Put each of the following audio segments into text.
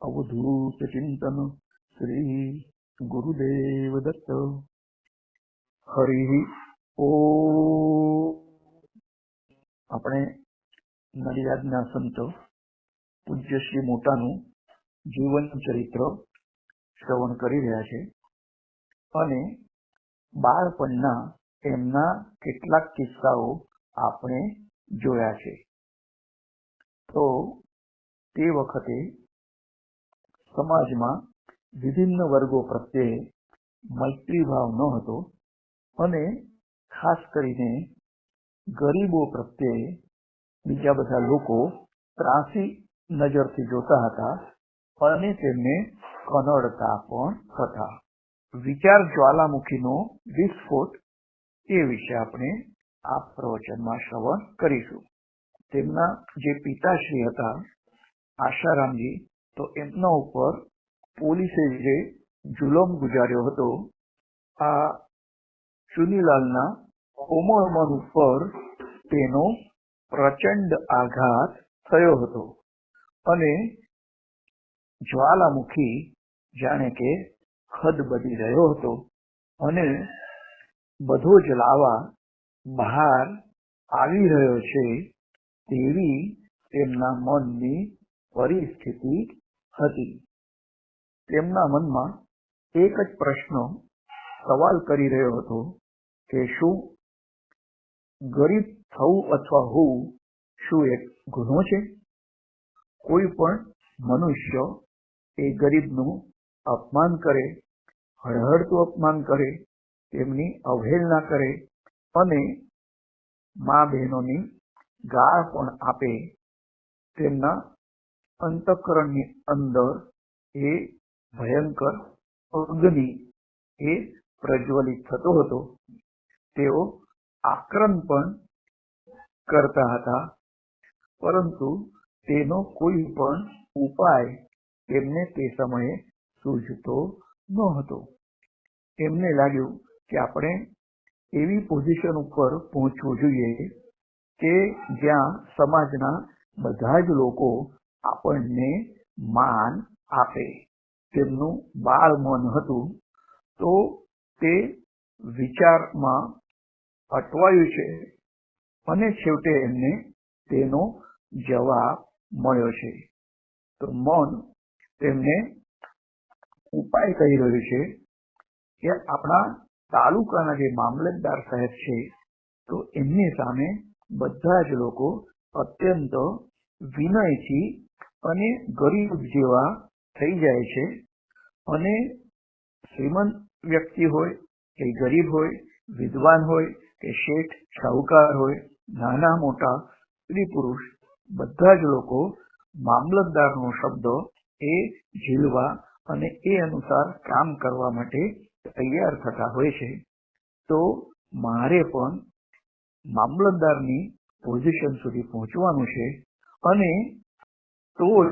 અવધૂત ચિંતન શ્રી ગુરુદેવ દત્ત હરિ ઓ આપણે નડિયાદના સંત પૂજ્ય શ્રી મોટાનું જીવન ચરિત્ર શ્રવણ કરી રહ્યા છે અને બાળપણના એમના કેટલાક કિસ્સાઓ આપણે જોયા છે. તો તે વખતે સમાજમાં વિભિન્ન વર્ગો પ્રત્યે મૈત્રીભાવ ન હતો અને ખાસ કરીને ગરીબો પ્રત્યે બીજા બધા લોકો ત્રાસી નજરથી જોતા હતા અને તેમને કનડતા પણ હતા. વિચાર જ્વાલામુખીનો વિસ્ફોટ એ વિશે આપણે આ પ્રવચનમાં શ્રવણ કરીશું. તેમના જે પિતાશ્રી હતા, આશારામજી તો એમના ઉપર પોલીસે જે જુલમ ગુજાર્યો હતો, આ ચુનીલાલના કોમળ મન ઉપર તેનો પ્રચંડ આઘાત થયો હતો. અને જ્વાલામુખી જાણે કે ખદબદી રહ્યો હતો અને બધો જ લાવા બહાર આવી રહ્યો છે તેવી તેમના મનની પરિસ્થિતિ હતી. તેમના મનમાં એક જ પ્રશ્ન સવાલ કરી રહ્યો હતો કે શું ગરીબ થવું અથવા હોવું શું એક ગુનો છે? કોઈ પણ મનુષ્ય એ ગરીબનું અપમાન કરે, હળહળતું અપમાન કરે, તેમની અવહેલના કરે અને મા બહેનોની ગાળ પણ આપે તેમના અંતઃકરણની અંદર એ ભયંકર અગ્નિ એ પ્રજ્વલિત થતો હતો. તેઓ આક્રમ પણ કરતા હતા. પરંતુ તેનો કોઈ પણ ઉપાય તેમને તે સમયે સૂઝતો ન હતો. એમને લાગ્યું કે આપણે એવી પોઝિશન ઉપર પહોંચવું જોઈએ કે જ્યાં સમાજના બધા જ લોકો આપણને માન આપે. તેમનું બાળ મન હતું, તો તે વિચારમાં અટવાયું છે અને છેવટે એમને તેનો જવાબ મળ્યો છે. તો મન તેમને ઉપાય કહી રહ્યું છે કે આપણા તાલુકાના જે મામલતદાર સાહેબ છે, તો એમની સામે બધા જ લોકો અત્યંત વિનયથી અને ગરીબ જેવા થઈ જાય છે. અને શ્રીમંત વ્યક્તિ હોય કે ગરીબ હોય, વિદ્વાન હોય કે શેઠ, શાહુકાર હોય, નાના, મોટા, સ્ત્રી, પુરુષ, બધા જ લોકો મામલતદારનો શબ્દ એ ઝીલવા અને એ અનુસાર કામ કરવા માટે તૈયાર થતા હોય છે. તો મારે પણ મામલતદારની પોઝિશન સુધી પહોંચવાનું છે અને તો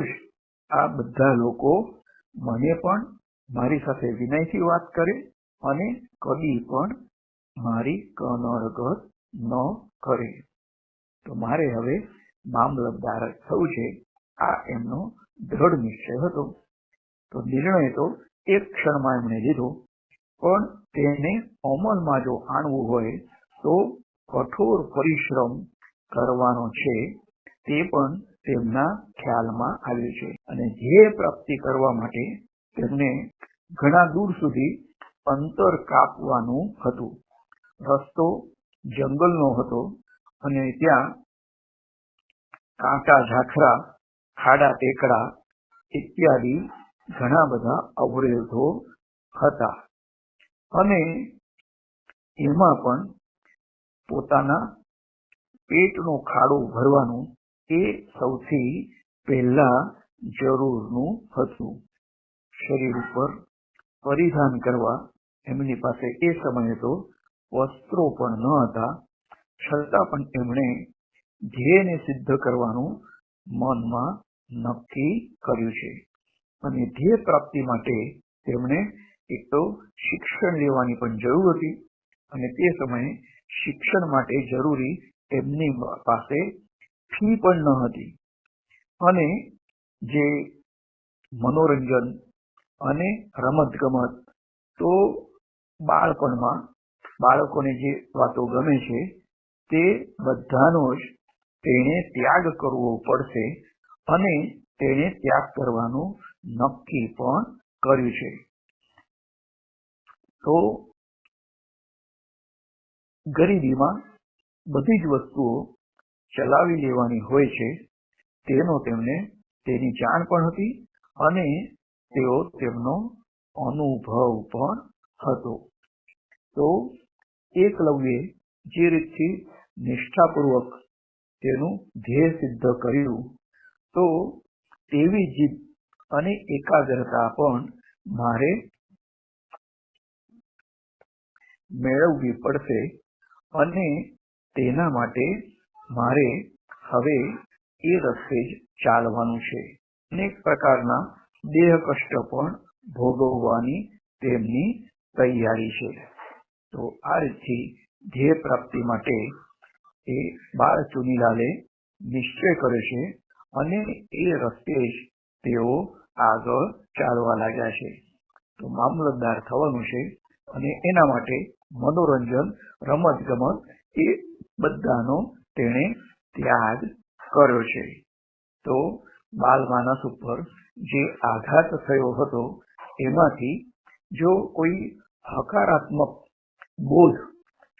આ બધા લોકો મને પણ મારી સાથે વિનયથી વાત કરે અને કદી પણ મારી કનરગત ન કરે. તો મારે હવે મામલતદાર થવું છે. આ એમનો દ્રઢ નિશ્ચય હતો. તો નિર્ણય તો એક ક્ષણમાં એમણે લીધો. પણ તેને અમલમાં જો આણવું હોય તો કઠોર પરિશ્રમ કરવાનો છે તે પણ તેમના ખ્યાલમાં આવ્યું છે. અને ધ્યેય પ્રાપ્તિ કરવા માટે તેમને ઘણા દૂર સુધી અંતર કાપવાનું હતું. રસ્તો જંગલનો હતો અને ત્યાં કાંટા, ઝાખરા, ખાડા, ટેકડા ઇત્યાદિ ઘણા બધા અવરોધો હતા. અને એમાં પણ પોતાના પેટનો ખાડો ભરવાનું એ સૌથી પહેલા જરૂરનું હતું. શરીર ઉપર પરિધાન કરવા એમની પાસે એ સમયે તો વસ્ત્રો પણ ન હતા, છતાં પણ એમણે ધ્યેયને સિદ્ધ કરવાનું મનમાં નક્કી કર્યું છે. અને ધ્યેય પ્રાપ્તિ માટે તેમણે એક તો શિક્ષણ લેવાની પણ જરૂર હતી અને તે સમયે શિક્ષણ માટે જરૂરી એમની પાસે ફી પણ ન હતી. અને જે મનોરંજન અને રમતગમત, તો બાળપણમાં બાળકોને જે વાતો ગમે છે, તે બધાનો જ તેણે ત્યાગ કરવો પડશે અને તેણે ત્યાગ કરવાનું નક્કી પણ કર્યું છે. તો ગરીબીમાં બધી જ વસ્તુઓ ચલાવી લેવાની હોય છે, તેનો તેમને તેની જાણ પણ હતી અને તેઓ તેમનો અનુભવ પણ હતો. તો એકલવ્યે જે રીતથી નિષ્ઠાપૂર્વક તેનું ધ્યેય સિદ્ધ કર્યું, તો તેવી જીદ અને એકાગ્રતા પણ મારે મેળવવી પડશે અને તેના માટે મારે હવે એ રસ્તે જ ચાલવાનું છે. અનેક પ્રકારના દેહ કષ્ટ પણ ભોગવવાની તેમની તૈયારી છે. તો આ રીતથી ધ્યેય પ્રાપ્તિ માટે એ બાળ ચુનીલાલે નિશ્ચય કર્યો છે અને એ રસ્તે જ તેઓ આગળ ચાલવા લાગ્યા છે. તો મામલતદાર થવાનું છે અને એના માટે મનોરંજન રમત ગમત એ બધાનો તેણે ત્યાગ કર્યો છે. તો બાલ માનસ ઉપર જે આઘાત થયો હતો, એમાંથી જો કોઈ હકારાત્મક બોધ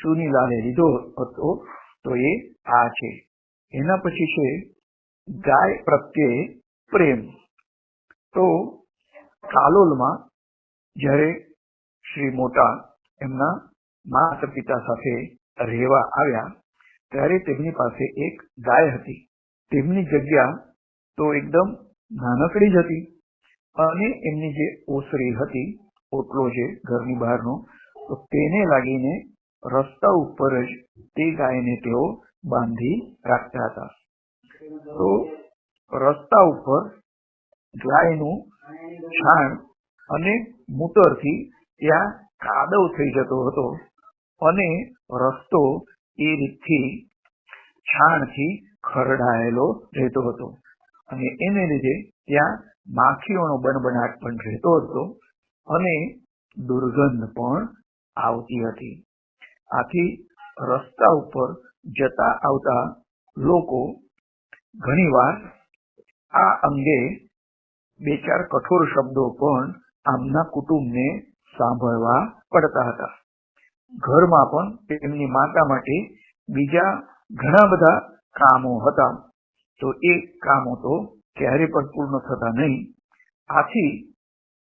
ચુનીલાલે લીધો હતો, તો એ આ છે. એના પછી છે ગાય પ્રત્યે પ્રેમ. તો કાલોલમાં જ્યારે શ્રી મોટા એમના માતા પિતા સાથે રહેવા આવ્યા ત્યારે તેમની પાસે એક ગાય હતી. તેમની જગ્યા તો એકદમ નાનકડી જ હતી અને એમની જે ઓસરી હતી, ઓટલો છે ઘરની બહારનો, તો તેને લાગીને રસ્તા ઉપર જ તે ગાયને તેઓ બાંધી રાખતા હતા. તો રસ્તા ઉપર ગાયનું છાણ અને મૂતરથી ત્યાં કાદવ થઈ જતો હતો અને રસ્તો એ રીતથી છાણથી ખરડાયેલો રહેતો હતો. અને એને લીધે ત્યાં માખીઓનો બનબનાટ પણ રહેતો હતો અને દુર્ગંધ પણ આવતી હતી. આથી રસ્તા ઉપર જતા આવતા લોકો ઘણીવાર આ અંગે બે ચાર કઠોર શબ્દો પણ આમના કુટુંબને સાંભળવા પડતા હતા. ઘરમાં પણ તેમની માતા માટે બીજા ઘણા બધા કામો હતા. તો એ કામો તો ક્યારે પણ પૂર્ણ થતા નહીં. આથી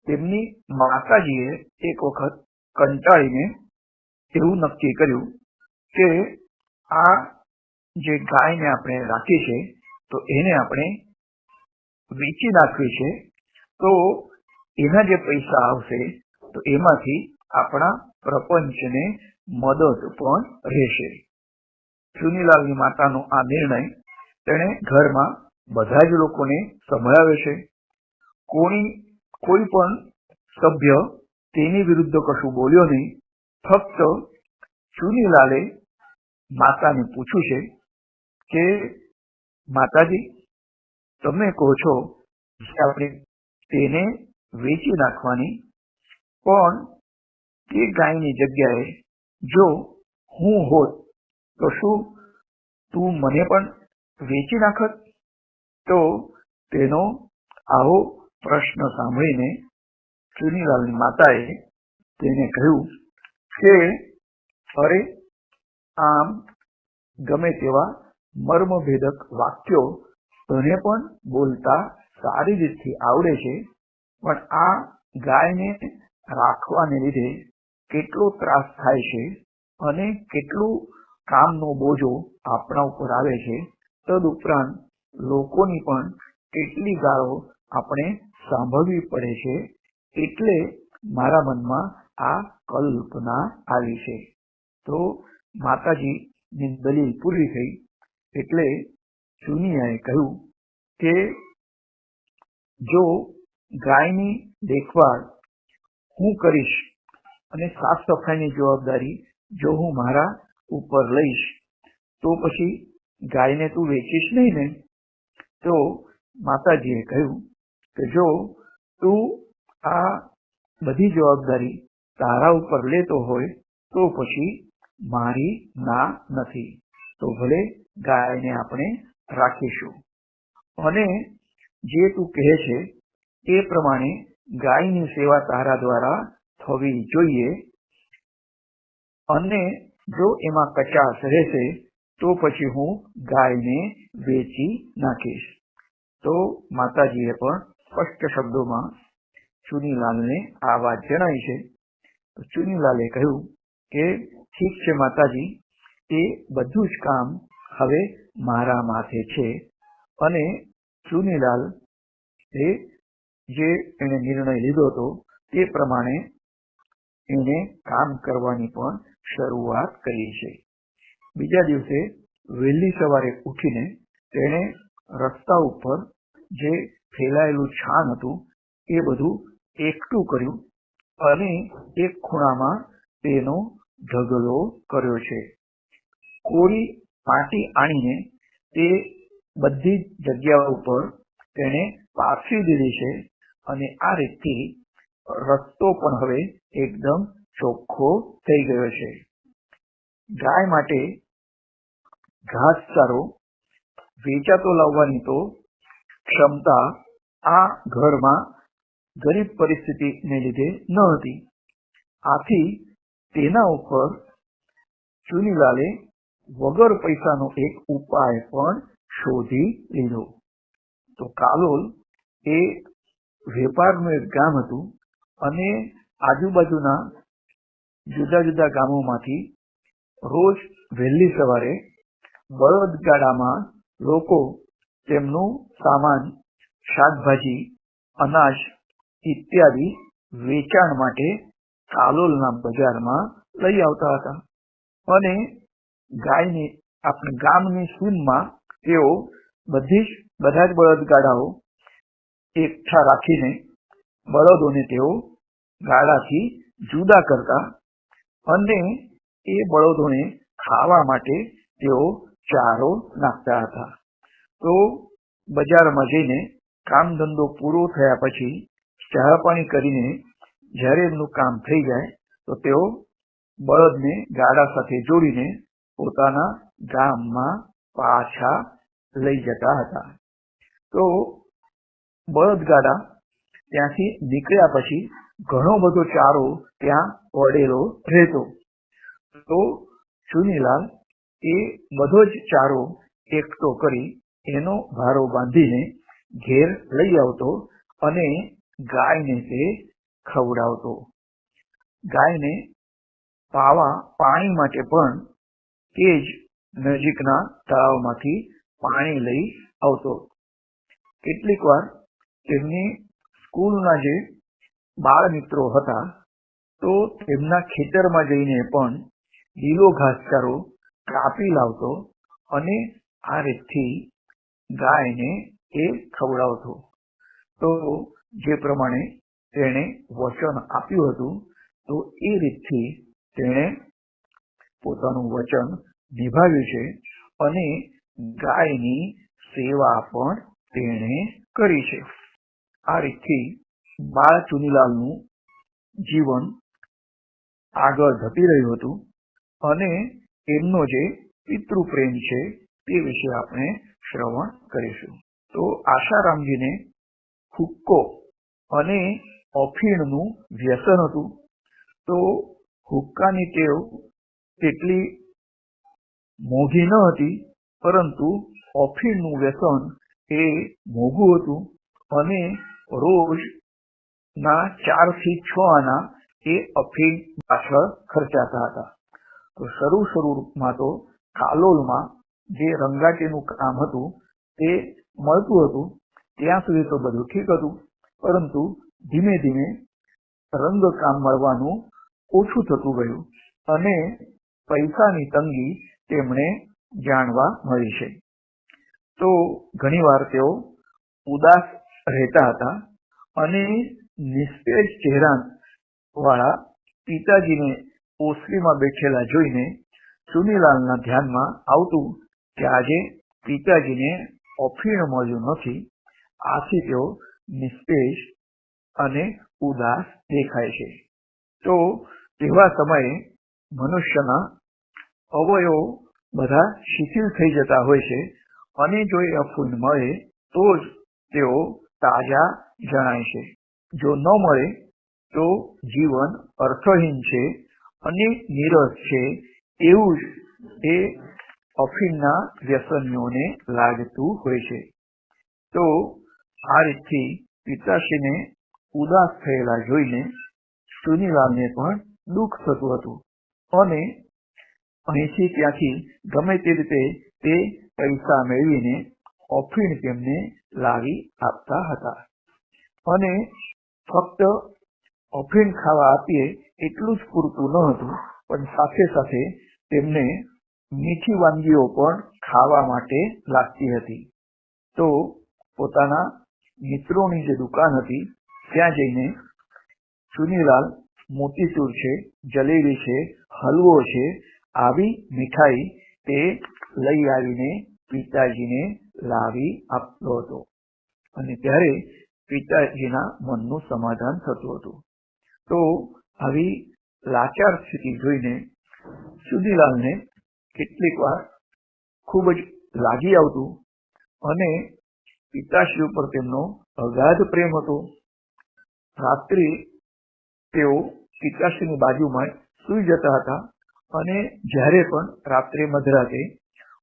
તેમની માતાજીએ એક વખત કંટાળીને એવું નક્કી કર્યું કે આ જે ગાયને આપણે રાખી છે તો એને આપણે વેચી નાખવી છે. તો એના જે પૈસા આવશે, તો એમાંથી આપણા પ્રપંચને મદદ પણ રહેશે. ચુનીલાલની માતાનો આ નિર્ણય તેણે ઘરમાં બધા જ લોકોને સંભળાવે છે. કોઈ કોઈ પણ સભ્ય તેની વિરુદ્ધ કશું બોલ્યો નહીં, ફક્ત ચુનીલાલે માતાને પૂછ્યું છે કે, માતાજી, તમે કહો છો આપણે તેને વેચી નાખવાની, પણ તે ગાયની જગ્યાએ જો હું હોત, તો શું તું મને પણ વેચી નાખત? તો તેનો આવો પ્રશ્ન સાંભળીને ચુનીલાલની માતાએ તેને કહ્યું કે, અરે, આમ ગમે તેવા મર્મભેદક વાક્યો તને પણ બોલતા સારી રીતથી આવડે છે, પણ આ ગાયને રાખવાને લીધે કેટલો ત્રાસ થાય છે અને કેટલું કામનો બોજો આપણા ઉપર આવે છે તદ ઉપરાંત લોકોની પણ કેટલી ગાળો આપણે સાંભળવી પડે છે એટલે મારા મનમાં આ કલ્પના આવી છે. તો માતાજીની દલીલ પૂરી થઈ એટલે ચુનિયાએ કહ્યું કે જો ગાયની દેખભાળ હું કરીશ અને સાફ સફાઈની જવાબદારી જો હું મારા ઉપર લઈશ, તો પછી ગાયને તું વેચીશ નહીં ને? તો માતાજીએ કહ્યું કે જો તું આ બધી જવાબદારી તારા ઉપર લેતો હોય, તો પછી મારી ના નથી. તો ભલે ગાયને આપણે રાખીશું. અને જે તું કહે છે એ પ્રમાણે ગાયની સેવા તારા દ્વારા થવી જોઈએ અને જો એમાં કચાશ રહેશે, તો પછી હું ગાયને વેચી નાખીશ. તો માતાજીએ પણ સ્પષ્ટ શબ્દોમાં ચુનીલાલને આ વાત જણાવી છે. ચુનીલાલે કહ્યું કે, ઠીક છે માતાજી, એ બધું જ કામ હવે મારા માથે છે. અને ચુનીલાલ એ જે એને નિર્ણય લીધો હતો, તે પ્રમાણે એને કામ કરવાની પણ શરૂઆત કરી છે. બીજા દિવસે વહેલી સવારે ઉઠીને તેણે રસ્તા ઉપર જે ફેલાયેલું છાણ હતું એ બધું એકઠું કર્યું અને એક ખૂણામાં તેનો ઢગલો કર્યો છે. કોરી પાટી આણીને તે બધી જગ્યાઓ ઉપર તેણે પાથરી દીધી છે અને આ રીતથી રસ્તો પણ હવે એકદમ ચોખ્ખો થઈ ગયો છે. ગાય માટે ઘાસચારો વેચાતો લાવવાની તો ક્ષમતા આ ઘરમાં ગરીબ પરિસ્થિતિને લીધે ન હતી. આથી તેના ઉપર ચુનીલાલે વગર પૈસાનો એક ઉપાય પણ શોધી લીધો. તો કાલોલ એ વેપારનું એક ગામ હતું અને આજુબાજુના જુદા જુદા ગામોમાંથી રોજ વહેલી સવારે બળદગાડામાં લોકો તેમનું સામાન, શાકભાજી, અનાજ ઇત્યાદિ વેચાણ માટે કાલોલના બજારમાં લઈ આવતા હતા. અને ગાયની, આપણે ગામની સૂનમાં તેઓ બધી જ, બધા જ બળદગાડાઓ એકઠા રાખીને બળદોને તેઓ ગાડાથી જુદા કરતા અને એ બળદોને ખાવા માટે તેઓ ચારો નાખતા હતા. તો બજારમાં જઈને કામ ધંધો પૂરો થયા પછી ચા પાણી કરીને જ્યારે એમનું કામ થઈ જાય તો તેઓ બળદને ગાડા સાથે જોડીને પોતાના ગામમાં પાછા લઈ જતા હતા. તો બળદગાડા ત્યાંથી નીકળ્યા પછી ઘણો બધો ચારો ત્યાં પડેલો રહેતો. તો ચુનીલાલ એ બધો જ ચારો એકઠો કરી એનો ભારો બાંધીને ઘેર લઈ આવતો અને ગાયને તે ખવડાવતો. ગાયને પાવા પાણી માટે પણ તે જ નજીકના તળાવમાંથી પાણી લઈ આવતો. કેટલીક વાર તેમની સ્કૂલના જે બાળ મિત્રો હતા, તો તેમના ખેતરમાં જઈને પણ લીલો ઘાસચારો કાપી લાવતો અને આ રીતથી ગાયને એ ખવડાવતો. તો જે પ્રમાણે તેણે વચન આપ્યું હતું, તો એ રીતથી તેણે પોતાનું વચન નિભાવ્યું છે અને ગાયની સેવા પણ તેણે કરી છે. આ રીતથી બાળ ચુનીલાલનું જીવન આગળ ધપી રહ્યું હતું અને એમનો જે પિતૃ પ્રેમ છે તે વિશે આપણે શ્રવણ કરીશું. તો આશારામજીને હુક્કો અને અફીણનું વ્યસન હતું. તો હુક્કાની ટેવ તેટલી મોઘી ન હતી, પરંતુ અફીણનું વ્યસન એ મોઘું હતું અને રોજ ના ચારથી છ આના એ અફીણ પાછળ ખર્ચાતા હતા. તો શરૂ શરૂમાં તો કાલોલમાં જે રંગાટીનું કામ હતું તે મળતું હતું. ત્યાં સુધી તો બધું ઠીક હતું. પરંતુ ધીમે ધીમે રંગકામ મળવાનું ઓછું થતું ગયું અને પૈસાની તંગી તેમણે જાણવા મળી છે. તો ઘણીવાર તેઓ ઉદાસ રહેતા હતા અને નિસ્તેજ ચહેરા વાળા પિતાજીને ઓસરીમાં બેઠેલા જોઈને સુનીલાલના ધ્યાનમાં આવતું કે આજે પિતાજીને ઓફીણ મળ્યું નથી, આથી તેઓ નિસ્તેજ અને ઉદાસ દેખાય છે. તો એવા સમયે મનુષ્યના અવયવો બધા શિથિલ થઈ જતા હોય છે અને જો એ અફૂન મળે તો જ તેઓ તાજા જણાય છે. જો ન મળે, તો જીવન અર્થહીન છે અને નીરસ છે. એવું જ એ અફીણના વ્યસનીઓને લાગતું હોય છે. તો આ રીતથી પિતાશ્રીને ઉદાસ થયેલા જોઈને સુનીલાલને પણ દુઃખ થતું હતું અને અહીંથી ત્યાંથી ગમે તે રીતે તે પૈસા મેળવીને અફીણ તેમને લાવી આપતા હતા. અને ફક્ત અફીણ ખાવા આપીએ એટલું જ પૂરતું ન હતું, પણ સાથે સાથે તેમને મીઠી વાનગીઓ પણ ખાવા માટે લાગતી હતી. તો પોતાના મિત્રોની જે દુકાન હતી, ત્યાં જઈને ચુનીલાલ મોતીચૂર છે, જલેબી છે, હલવો છે, આવી મીઠાઈ તે લઈ આવીને પિતાજીને લાવી આપતો હતો. અને ત્યારે પિતાજીના મનનું સમાધાન થતું હતું. તો આવી લાચાર સ્થિતિ જોઈને સુધીલાલને કેટલીક વાર ખૂબ જ લાગી આવતું અને પિતાશ્રી ઉપર તેમનો અગાધ પ્રેમ હતો. રાત્રે તેઓ પિતાશ્રીની બાજુમાં સુઈ જતા હતા અને જ્યારે પણ રાત્રે મધરાતે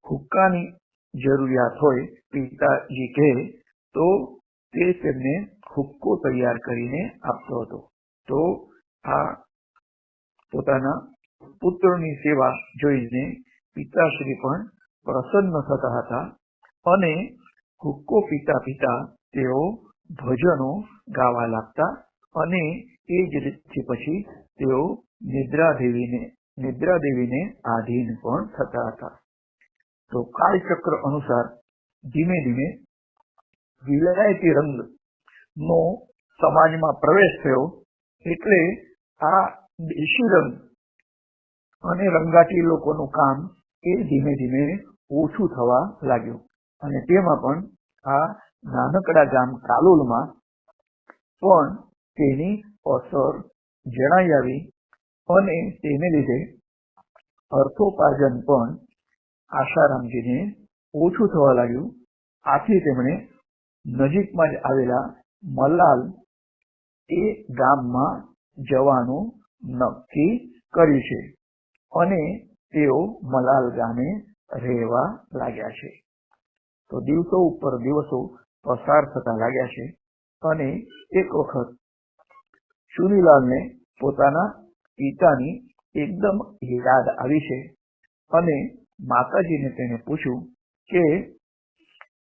હુક્કાની જરૂરિયાત હોય પિતાજી કહે, તો તે તેમને હુક્કો તૈયાર કરીને આપતો હતો. તો આ પોતાના પુત્રની સેવા જોઈને પિતાશ્રી પણ પ્રસન્ન થતા હતા અને હુક્કો પીતા પીતા તેઓ ભજનો ગાવા લાગતા અને એ જ રીતથી પછી તેઓ નિદ્રા દેવીને નિદ્રા દેવીને આધીન પણ થતા હતા. તો કાળચક્ર અનુસાર ધીમે ધીમે વિલાયતી રંગ નો સમાજમાં પ્રવેશ થયો એટલે આ દેશી રંગ અને રંગાટી લોકોનું કામ એ ધીમે ધીમે ઓછું થવા લાગ્યું. અને તેમાં પણ આ નાનકડા ગામ કાલોલમાં પણ તેની અસર જણાઈ આવી અને તેને લીધે અર્થોપાર્જન પણ આશારામજીને ઓછું થવા લાગ્યું. આથી તેમણે નજીકમાં જ આવેલા મલાલ એ ગામમાં જવાનું નક્કી કર્યું છે અને તેઓ મલાલ ગામે રહેવા લાગ્યા છે. તો દિવસો ઉપર દિવસો પસાર થતા લાગ્યા છે અને એક વખત સુનીલાલને પોતાના પિતાની એકદમ યાદ આવી છે અને માતાજીને તેને પૂછ્યું કે,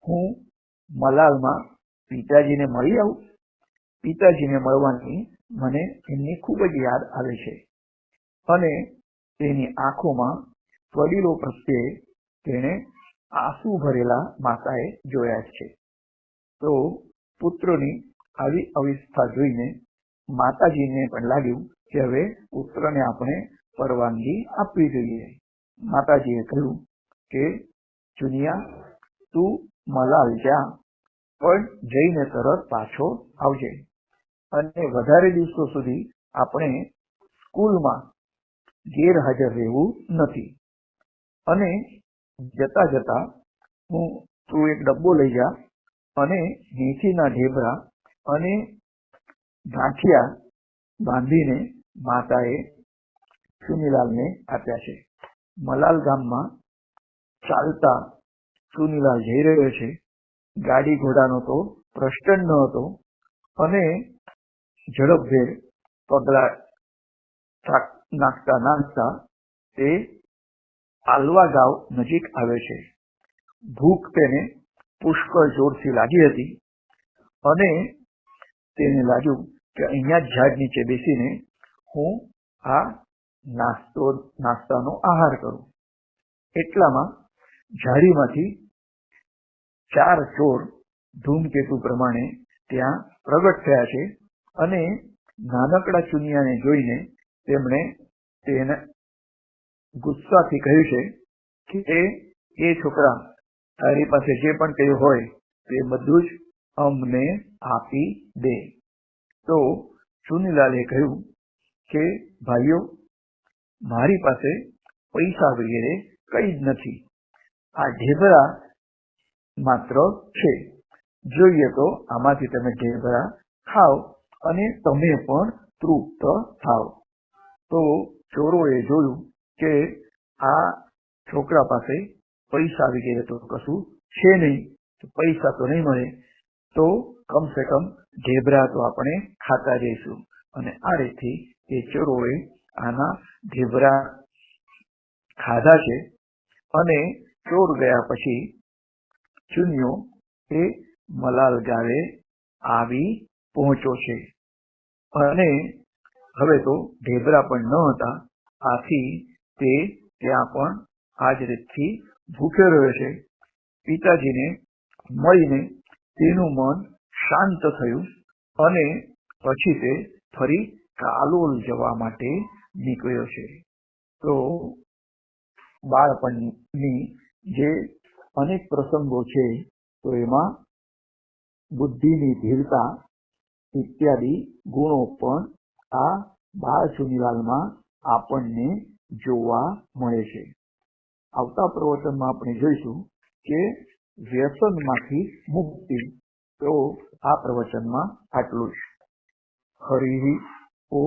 હું મલાલમાં પિતાજીને મળી આવું. પિતાજીને મળવાની મને એમની ખૂબ જ યાદ આવે છે. અને તેની આંખોમાં વડીલો પ્રત્યે તેણે આંસુ ભરેલા માતાએ જોયા છે. તો પુત્રની આવી અવિસ્થા જોઈને માતાજીને પણ લાગ્યું કે હવે પુત્રને આપણે પરવાનગી આપવી જોઈએ. માતાજીએ કહ્યું કે, ચુનિયા, તું મલાલ જા પણ જઈને તરત પાછો આવજે. અને વધારે દિવસો સુધી આપણે સ્કૂલમાં ગેરહાજર રહેવું નથી. અને જતા જતા હું તું એક ડબ્બો લઈ જા અને મેથીના ઢેબરા અને ગાંઠિયા બાંધીને માતાએ સુનીલાલને આપ્યા છે. મલાલ ગામમાં ચાલતા સુનીલાલ જઈ રહ્યો છે. ગાડી ઘોડાનો તો પ્રશ્ન ન હતો અને ઝડપભેર પગલા નાખતા નાખતા તે આલવા ગાવ નજીક આવે છે. ભૂખ તેને પુષ્કળ જોરથી લાગી હતી અને તેને લાગ્યું કે અહીંયા ઝાડ નીચે બેસીને હું આ નાસ્તો, નાસ્તાનો આહાર કરું. એટલામાં ઝાડીમાંથી ચાર ચોર ધૂમકેતુ પ્રમાણે ત્યાં પ્રગટ થયા છે અને નાનકડા ચુનિયાને જોઈને તેમણે તેને ગુસ્સાથી કહ્યું છે કે એ છોકરા, તારી પાસે જે પણ કહ્યું હોય તે બધું જ અમને આપી દે. તો ચુનીલાલે કહ્યું કે, ભાઈઓ, મારી પાસે પૈસા વગેરે કઈ જ નથી. આ ઢેબરા માત્ર છે. જોઈએ તો આમાંથી તમે ઢેબરા ખાઓ અને તમે પણ તૃપ્ત થાઓ તો ચોરોએ જોયું કે આ છોકરા પાસે પૈસા વગેરે તો કશું છે નહીં. પૈસા તો નહીં મળે. તો કમસે કમ ઢેબરા તો આપણે ખાતા જઈશું. અને આ રીતથી એ ચોરોએ આના ઢેબરા ખાધા છે. અને ચોર ગયા પછી ચુનિયો એ મલાલ ગાવે આવી પહોંચ્યો છે. અને હવે તો ઢેબરા પણ ન હતા. આથી તે ત્યાં પણ આ રીતથી ભૂખ્યો રહ્યો છે. પિતાજીને મળીને તેનું મન શાંત થયું અને પછી તે ફરી કાલોલ જવા માટે નીકળ્યો છે. તો બાળપણની જે અનેક પ્રસંગો છે, તો એમાં બુદ્ધિની ધીરતા ઇત્યાદિ ગુણો પણ આ બાળ ચુનીલાલમાં આપણને જોવા મળે છે. આવતા પ્રવચનમાં આપણે જોઈશું કે વ્યસનમાંથી મુક્તિ. તો આ પ્રવચનમાં આટલું જ. હરિ ઓ